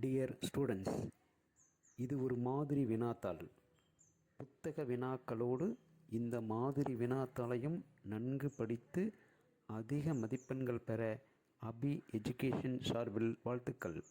Dear students இது ஒரு மாதிரி வினாத்தாள். புத்தக வினாக்களோடு இந்த மாதிரி வினாத்தாளையும் நன்கு படித்து அதிக மதிப்பெண்கள் பெற அபி எஜுகேஷன் சார்பில் வாழ்த்துக்கள்.